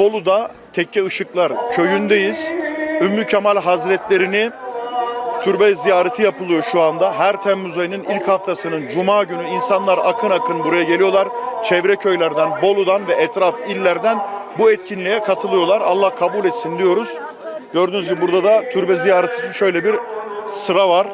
Bolu'da Tekke Işıklar köyündeyiz. Ümmü Kemal Hazretlerini türbe ziyareti yapılıyor şu anda. Her Temmuz ayının ilk haftasının Cuma günü insanlar akın akın buraya geliyorlar. Çevre köylerden, Bolu'dan ve etraf illerden bu etkinliğe katılıyorlar. Allah kabul etsin diyoruz. Gördüğünüz gibi burada da türbe ziyareti için şöyle bir sıra var.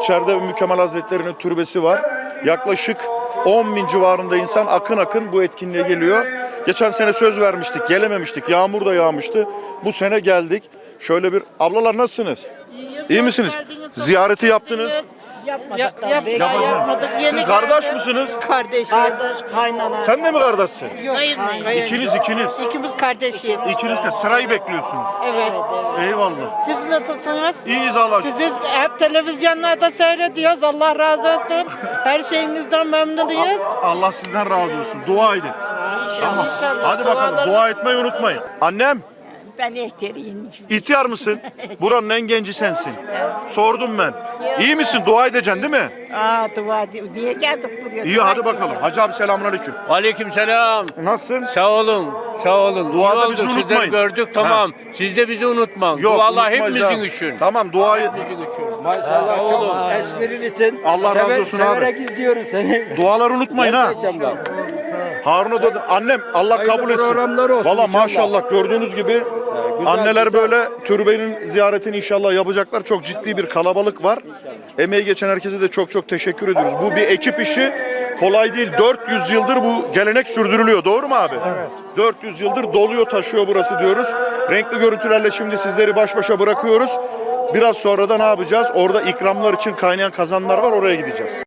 İçeride Ümmü Kemal Hazretleri'nin türbesi var. Yaklaşık 10 bin civarında insan akın akın bu etkinliğe geliyor. Geçen sene söz vermiştik, gelememiştik. Yağmur da yağmıştı. Bu sene geldik. Şöyle bir... Ablalar nasılsınız? İyi misiniz? Ziyareti yaptınız. Yapmadık Ya, yap, belki. yapmadık. Yeni Siz kardeş geldi. misiniz? Kardeşiz. Kardeş, kaynana. Sen de mi kardeşsin? Yok, hayır. İkiniz ikiniz. İkimiz kardeşiz. İkiniz de sırayı bekliyorsunuz. Evet. Eyvallah. Siz nasılsınız? İyiyiz Allah. Sizi hep televizyonlarda seyrediyoruz. Allah razı olsun. Her şeyinizden memnunuyuz. Allah sizden razı olsun. Dua edin. Tamam. İnşallah. Hadi bakalım. Dua etmeyi unutmayın. Annem, Ben ehteriyim. ihtiyar mısın? Buranın en genci sensin. Sordum ben. İyi misin? Dua edeceksin değil mi? Aa dua edeyim. Niye geldik buraya? İyi Dua hadi bakalım. Hacı abi selamünaleyküm. Aleykümselam. Nasılsın? Sağ olun. Sağ olun. Duada İyi bizi olduk. unutmayın. Sizleri gördük tamam. Siz de bizi unutmayın. Dualar unutmayız hepimizin abi. için. Tamam duayı Hepimizin için. Maşallah Sağ çok olun. esprilisin. Allah razı olsun abi. Severek izliyoruz seni. duaları unutmayın ha. Gerçekten bak. Harun'a da annem Allah Hayırlı kabul etsin. olsun Valla inşallah. maşallah gördüğünüz gibi güzel, anneler güzel. böyle türbenin ziyaretini inşallah yapacaklar. Çok ciddi bir kalabalık var. Emeği geçen herkese de çok çok teşekkür ediyoruz. Bu bir ekip işi kolay değil. 400 yıldır bu gelenek sürdürülüyor. Doğru mu abi? Evet. 400 yıldır doluyor taşıyor burası diyoruz. Renkli görüntülerle şimdi sizleri baş başa bırakıyoruz. Biraz sonra da ne yapacağız? Orada ikramlar için kaynayan kazanlar var oraya gideceğiz.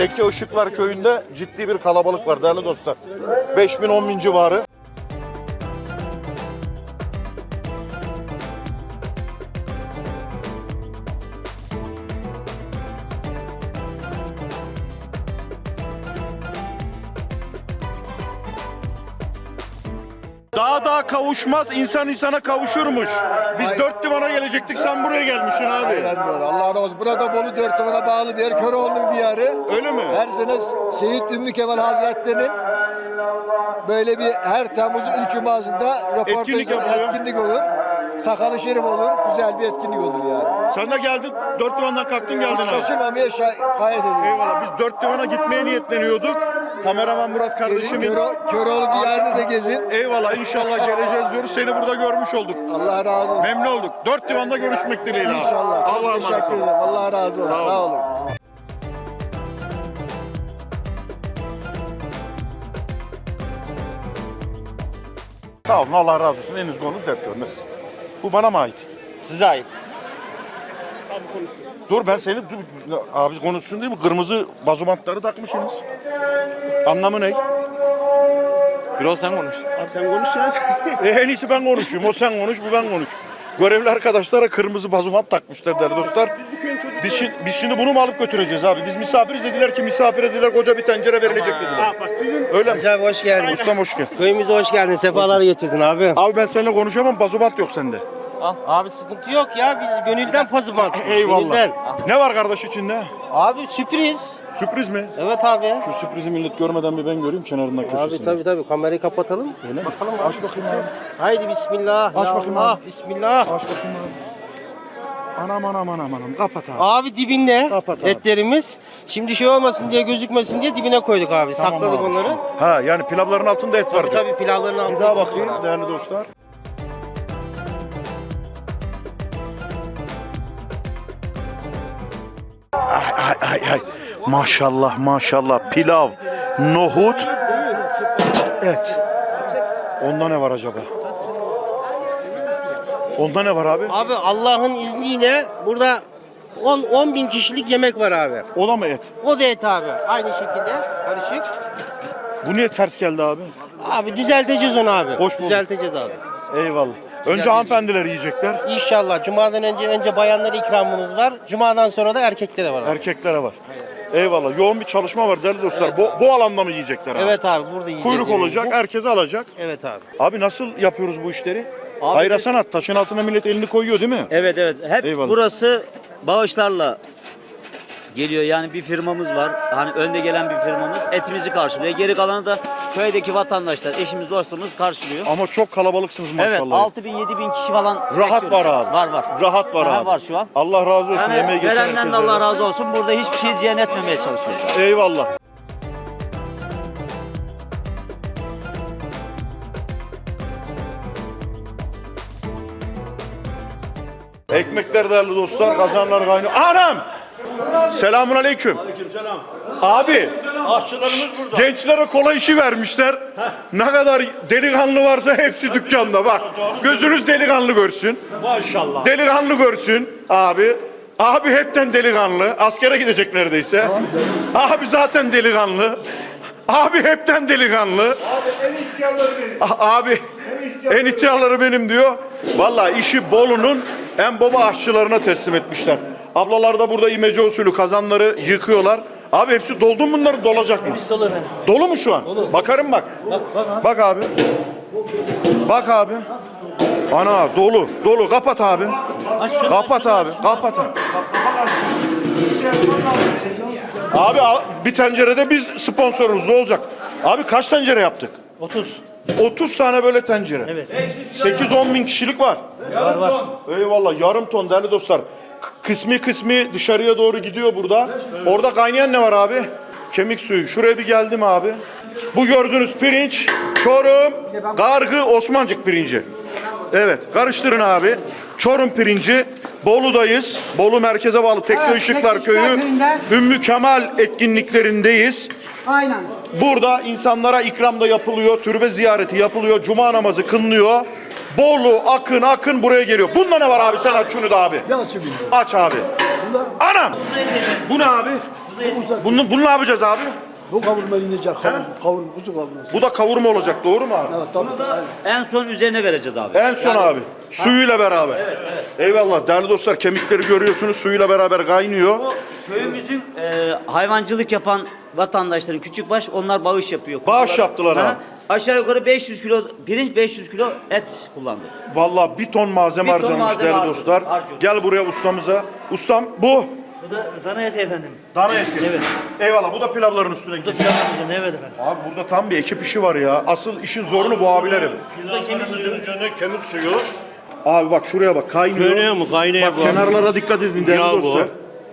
Tekke Işıklar Köyü'nde ciddi bir kalabalık var değerli dostlar. 5000 10 bin civarı. Daha daha kavuşmaz, insan insana kavuşurmuş. Biz dört divana gelecektik, sen buraya gelmişsin abi. Aynen doğru. Allah razı olsun. Burada Bolu Dörtçamına bağlı bir yer Köroğlu'nun diyarı. Öyle mi? Her sene Seyit Ümmü Kemal Hazretleri'nin böyle bir her Temmuz'un ilk cumasında röportaj Etkinlik etkinlik olur. Sakalı şerif olur. Güzel bir etkinlik olur yani. Sen de geldin, dört divandan kalktın geldin Hiç kaçırmamaya gayret ediyoruz. Eyvallah, biz dört divana gitmeye niyetleniyorduk. Kameraman Murat Gelin kardeşim. Köro, Köroğlu diyarını da gezin. Eyvallah, inşallah geleceğiz diyoruz. Seni burada görmüş olduk. Allah razı olsun. Memnun olduk. Dört divanda görüşmek dileğiyle. İnşallah. Allah'a emanet olun. Allah razı olsun. Sağ olun. Sağ olun. Sağ olun, Allah razı olsun. Henüz konunuz dert görmez. Bu bana mı ait? Size ait. Dur ben seni dur, abi konuşsun değil mi? Kırmızı bazumantları takmışsınız. Anlamı ne? Biraz sen konuş. Abi sen konuş ya. E, en iyisi ben konuşayım. O sen konuş, bu ben konuş. Görevli arkadaşlara kırmızı bazumant takmışlar değerli dostlar. Biz şimdi, biz şimdi bunu mu alıp götüreceğiz abi? Biz misafiriz dediler ki misafir dediler koca bir tencere verilecek dediler. Ha bak sizin Öyle mi? Abi hoş geldin. Ustam hoş geldin. Köyümüze hoş geldin. Sefalar getirdin abi. Abi ben seninle konuşamam bazumant yok sende. Abi sıkıntı yok ya. Biz gönülden pazım attık. Eyvallah. Gönülden. Ne var kardeş içinde? Abi sürpriz. Sürpriz mi? Evet abi. Şu sürprizi millet görmeden bir ben göreyim kenarından köşesinde. Abi tabii tabii kamerayı kapatalım. Öyle? Bakalım abi. Aç bakayım abi. Haydi bismillah. Aç ya bakayım Allah. abi. Bismillah. Aç bakayım abi. Anam anam anam anam. Kapat abi. Abi dibinde Kapat abi. etlerimiz. Şimdi şey olmasın diye gözükmesin diye dibine koyduk abi. Tamam Sakladık abi. onları. Ha yani pilavların altında et var. Tabii diyor. tabii pilavların altında. Bir daha bakayım değerli dostlar. Ay ay ay ay. Maşallah maşallah pilav, nohut, et. Onda ne var acaba? Onda ne var abi? Abi Allah'ın izniyle burada 10 10 bin kişilik yemek var abi. O da mı et? O da et abi. Aynı şekilde karışık. Bu niye ters geldi abi? Abi düzelteceğiz onu abi. Hoş bulduk. Düzelteceğiz abi. Eyvallah. Önce hanımefendiler yiyecekler, İnşallah Cuma'dan önce önce bayanlara ikramımız var. Cuma'dan sonra da erkeklere var. Abi. erkeklere var. Eyvallah. Yoğun bir çalışma var değerli dostlar. Bu, bu alanda mı yiyecekler abi? Evet abi burada yiyeceğiz. Kuyruk yemeğimizi. olacak, herkes alacak. Evet abi. Abi nasıl yapıyoruz bu işleri? Abi- Hayra sanat. Taşın altına millet elini koyuyor değil mi? Evet evet. Hep Eyvallah. burası bağışlarla geliyor. Yani bir firmamız var. Hani önde gelen bir firmamız etimizi karşılıyor. Geri kalanı da köydeki vatandaşlar, eşimiz, dostumuz karşılıyor. Ama çok kalabalıksınız maşallah. Evet 6000 bin, 7 bin kişi falan Rahat var abi. Var var. Rahat var abi. Var şu an. Allah razı olsun. Yani Yemeği geçen verenden de Allah razı olsun. Burada hiçbir şey ziyan etmemeye çalışıyoruz. Eyvallah. Ekmekler değerli dostlar, kazanlar kaynıyor. Anam! Selamun aleyküm. Abi, gençlere kolay işi vermişler. Ne kadar delikanlı varsa hepsi dükkanda bak. Gözünüz delikanlı görsün. Maşallah. Delikanlı görsün abi. Abi hepten delikanlı. Askere gidecek neredeyse. Abi zaten delikanlı. Abi hepten delikanlı. Abi en ihtiyarları benim diyor. Vallahi işi Bolu'nun en baba aşçılarına teslim etmişler. Ablalar da burada imece usulü kazanları yıkıyorlar. Abi hepsi doldu mu bunların dolacak mı? Dolu efendim. Dolu mu şu an? Bakarım bak. Bak, abi. Bak abi. Ana dolu, dolu. Kapat abi. Kapat abi, kapat abi. Abi al- bir tencerede biz sponsoruz ne olacak? Abi kaç tencere yaptık? 30. 30 tane böyle tencere. Evet. 8-10 bin kişilik var. Var var. Eyvallah yarım ton değerli dostlar. Kısmi kısmi dışarıya doğru gidiyor burada. Orada kaynayan ne var abi? Kemik suyu. Şuraya bir geldim abi. Bu gördüğünüz pirinç Çorum Gargı Osmancık pirinci. Evet karıştırın abi. Çorum pirinci. Bolu'dayız. Bolu merkeze bağlı Tekli Işıklar Köyü. Ümmü Kemal etkinliklerindeyiz. Aynen. Burada insanlara ikram da yapılıyor, türbe ziyareti yapılıyor, cuma namazı kılınıyor. Bolu, Akın, Akın buraya geliyor. Bunda ne var abi sen aç şunu da abi. Ne açayım? Aç abi. Anam! Bu ne abi? Bunu, bunu ne yapacağız abi? Bu kavurma inecek. Kavurma, kavurma, kuzu kavurması. Bu da kavurma olacak doğru mu abi? Evet tabii. Aynen. En son üzerine vereceğiz abi. En son abi. Suyuyla beraber. Eyvallah değerli dostlar kemikleri görüyorsunuz suyuyla beraber kaynıyor. Bu köyümüzün e, hayvancılık yapan vatandaşların küçük baş onlar bağış yapıyor. Bağış yaptılar Ha. Aşağı yukarı 500 kilo pirinç 500 kilo et kullandık. Vallahi bir ton malzeme Bir ton harcanmış malzeme değerli harcıyoruz, dostlar. harcıyoruz. Gel buraya ustamıza. Ustam bu. Bu da dana eti efendim. Dana eti. Evet. Eyvallah bu da pilavların üstüne Bu da gidiyor. pilavımızın evet efendim. Abi burada tam bir ekip işi var ya. Asıl işin zorunu bu abilerim. Pilavlarımızın üzerine kemik suyu. Abi bak şuraya bak kaynıyor. Kaynıyor mu? Kaynıyor Bak bu. kenarlara dikkat edin değerli Yağ bu. dostlar.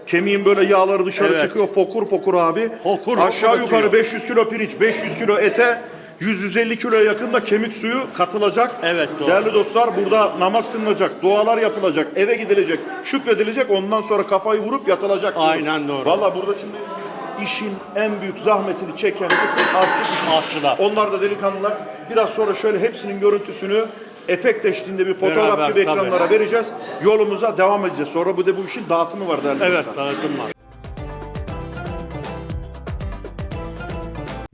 Kemiğin böyle yağları dışarı Evet. çıkıyor fokur fokur abi. Fokur Aşağı fokur yukarı ötüyor. 500 kilo pirinç, 500 kilo ete 100-150 kiloya yakın da kemik suyu katılacak. Evet, doğru. Değerli dostlar burada namaz kılınacak, dualar yapılacak, eve gidilecek, şükredilecek. Ondan sonra kafayı vurup yatılacak. diyoruz. Aynen doğru. Valla burada şimdi işin en büyük zahmetini çeken kısım aşçı. Aşçılar. Onlar da delikanlılar. Biraz sonra şöyle hepsinin görüntüsünü efekt eşliğinde bir fotoğraf Beraber, gibi tabii. ekranlara vereceğiz. Yolumuza devam edeceğiz. Sonra bu da bu işin dağıtımı var değerli Evet dostlar. dağıtım var.